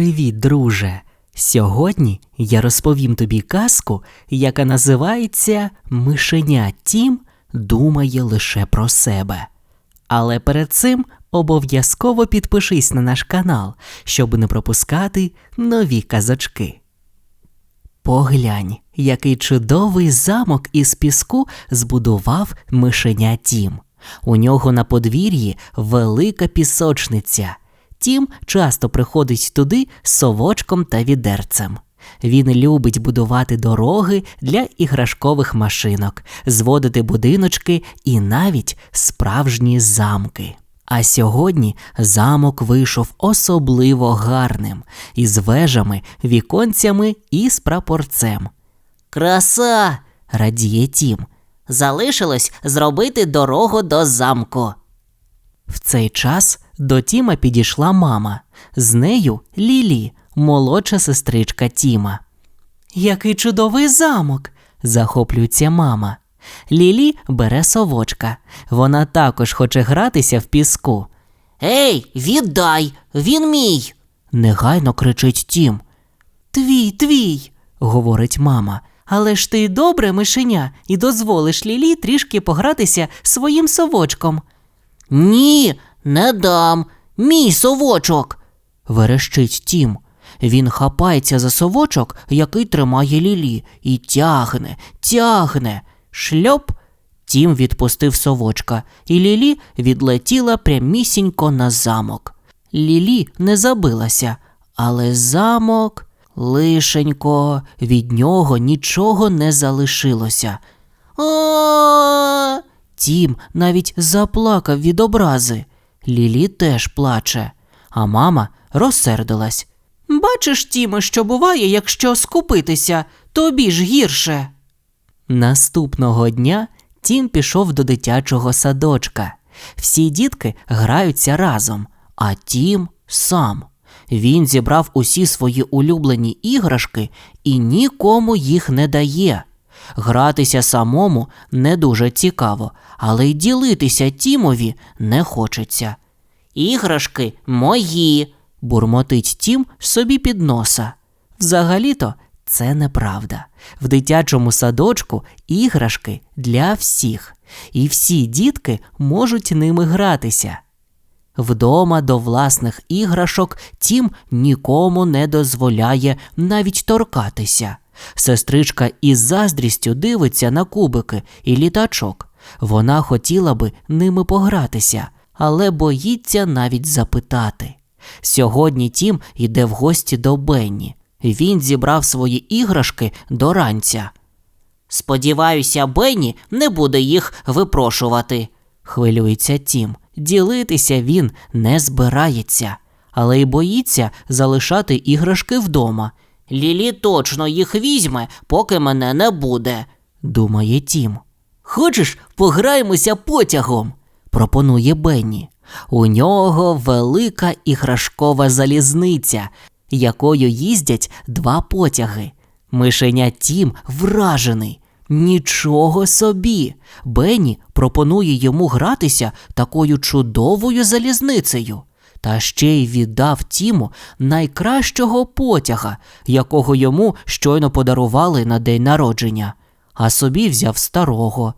Привіт, друже! Сьогодні я розповім тобі казку, яка називається Мишеня Тім думає лише про себе. Але перед цим обов'язково підпишись на наш канал, щоб не пропускати нові казочки. Поглянь, який чудовий замок із піску збудував мишеня Тім. У нього на подвір'ї велика пісочниця. Тім часто приходить туди з совочком та відерцем. Він любить будувати дороги для іграшкових машинок, зводити будиночки і навіть справжні замки. А сьогодні замок вийшов особливо гарним, із вежами, віконцями і з прапорцем. Краса! Радіє Тім. Залишилось зробити дорогу до замку. В цей час до Тіма підійшла мама. З нею Лілі, молодша сестричка Тіма. Який чудовий замок! захоплюється мама. Лілі бере совочка. Вона також хоче гратися в піску. Ей, віддай! Він мій! Негайно кричить Тім. Твій, твій, говорить мама. Але ж ти добре мишеня і дозволиш Лілі трішки погратися своїм совочком. Ні, не дам. Мій совочок. верещить Тім. Він хапається за совочок, який тримає Лілі, і тягне, тягне. Шльоп. Тім відпустив совочка, і Лілі відлетіла прямісінько на замок. Лілі не забилася, але замок лишенько, від нього нічого не залишилося. О! Тім навіть заплакав від образи. Лілі теж плаче, а мама розсердилась. Бачиш, Тіме, що буває, якщо скупитися, тобі ж гірше. Наступного дня Тім пішов до дитячого садочка. Всі дітки граються разом, а Тім сам. Він зібрав усі свої улюблені іграшки і нікому їх не дає. Гратися самому не дуже цікаво, але й ділитися Тімові не хочеться. Іграшки мої. бурмотить Тім собі під носа. Взагалі-то це неправда. В дитячому садочку іграшки для всіх, і всі дітки можуть ними гратися. Вдома до власних іграшок Тім нікому не дозволяє навіть торкатися. Сестричка із заздрістю дивиться на кубики і літачок. Вона хотіла би ними погратися, але боїться навіть запитати. Сьогодні Тім йде в гості до Бенні. Він зібрав свої іграшки до ранця. Сподіваюся, Бенні не буде їх випрошувати. Хвилюється Тім. Ділитися він не збирається, але й боїться залишати іграшки вдома, Лілі точно їх візьме, поки мене не буде. думає Тім. Хочеш, пограємося потягом? пропонує Бенні. У нього велика іграшкова залізниця, якою їздять два потяги. Мишеня Тім вражений. Нічого собі. Бенні пропонує йому гратися такою чудовою залізницею. Та ще й віддав Тіму найкращого потяга, якого йому щойно подарували на день народження, а собі взяв старого.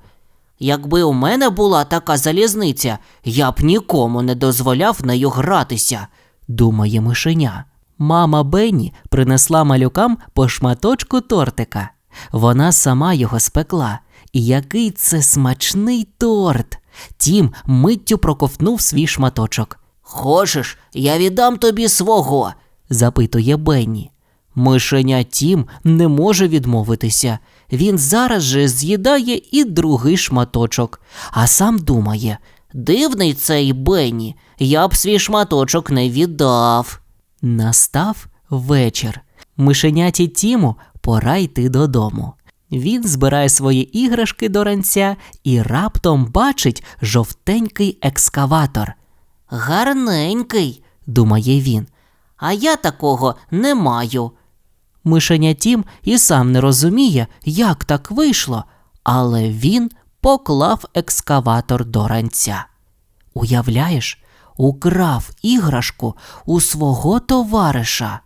Якби у мене була така залізниця, я б нікому не дозволяв нею гратися. думає мишеня. Мама Бенні принесла малюкам по шматочку тортика. Вона сама його спекла. І який це смачний торт. Тім миттю проковтнув свій шматочок. Хочеш, я віддам тобі свого. запитує Бенні. Мишеня Тім не може відмовитися. Він зараз же з'їдає і другий шматочок, а сам думає. Дивний цей Бенні, я б свій шматочок не віддав. Настав вечір. Мишеняті Тіму пора йти додому. Він збирає свої іграшки до ранця і раптом бачить жовтенький екскаватор. Гарненький, Думає він. а я такого не маю. Мишеня Тім і сам не розуміє, як так вийшло, але він поклав екскаватор до ранця. Уявляєш, украв іграшку у свого товариша.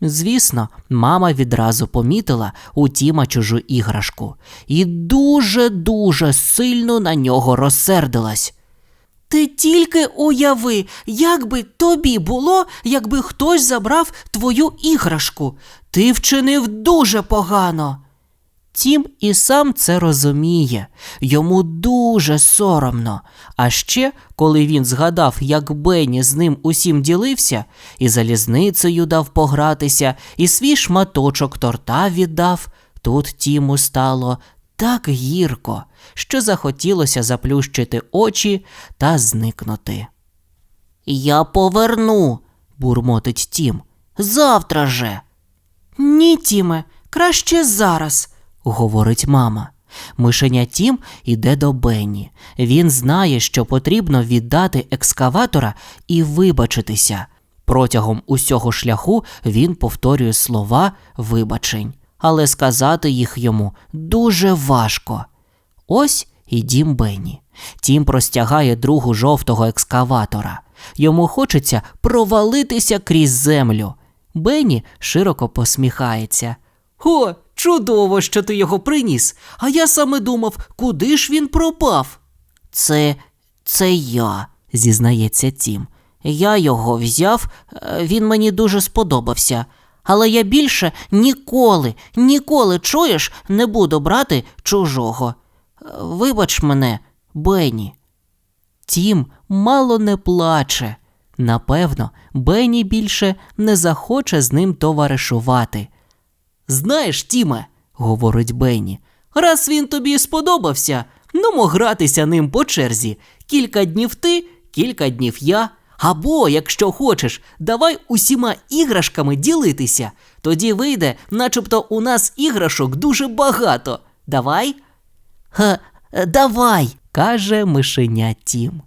Звісно, мама відразу помітила у Тіма чужу іграшку і дуже-дуже сильно на нього розсердилась. Ти тільки уяви, як би тобі було, якби хтось забрав твою іграшку. Ти вчинив дуже погано. Тім і сам це розуміє, йому дуже соромно. А ще, коли він згадав, як Бенні з ним усім ділився, і залізницею дав погратися, і свій шматочок торта віддав, тут Тіму стало так гірко, що захотілося заплющити очі та зникнути. Я поверну, бурмотить Тім. Завтра же. Ні, Тіме, краще зараз, говорить мама. Мишеня Тім іде до Бенні. Він знає, що потрібно віддати екскаватора і вибачитися. Протягом усього шляху він повторює слова вибачень, але сказати їх йому дуже важко. Ось і дім Бенні. Тім простягає другу жовтого екскаватора. Йому хочеться провалитися крізь землю. Бенні широко посміхається. О, чудово, що ти його приніс. А я саме думав, куди ж він пропав. Це це я, зізнається Тім. Я його взяв, е, він мені дуже сподобався. Але я більше ніколи, ніколи, чуєш, не буду брати чужого. Вибач мене, Бенні. Тім мало не плаче. Напевно, Бенні більше не захоче з ним товаришувати. Знаєш, Тіме, говорить Бенні, раз він тобі сподобався, ну гратися ним по черзі. Кілька днів ти, кілька днів я. Або, якщо хочеш, давай усіма іграшками ділитися. Тоді вийде, начебто у нас іграшок дуже багато. Давай? Ха, давай, каже мишеня Тім.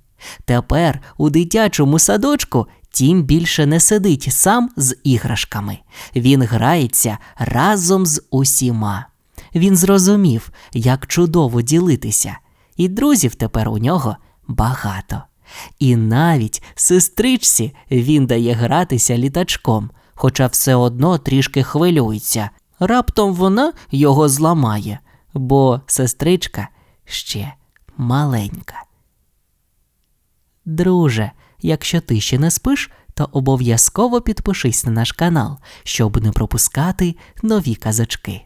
Тепер у дитячому садочку Тім більше не сидить сам з іграшками. Він грається разом з усіма. Він зрозумів, як чудово ділитися, і друзів тепер у нього багато. І навіть сестричці він дає гратися літачком, хоча все одно трішки хвилюється. Раптом вона його зламає, бо сестричка ще маленька. Друже, якщо ти ще не спиш, то обов'язково підпишись на наш канал, щоб не пропускати нові казочки.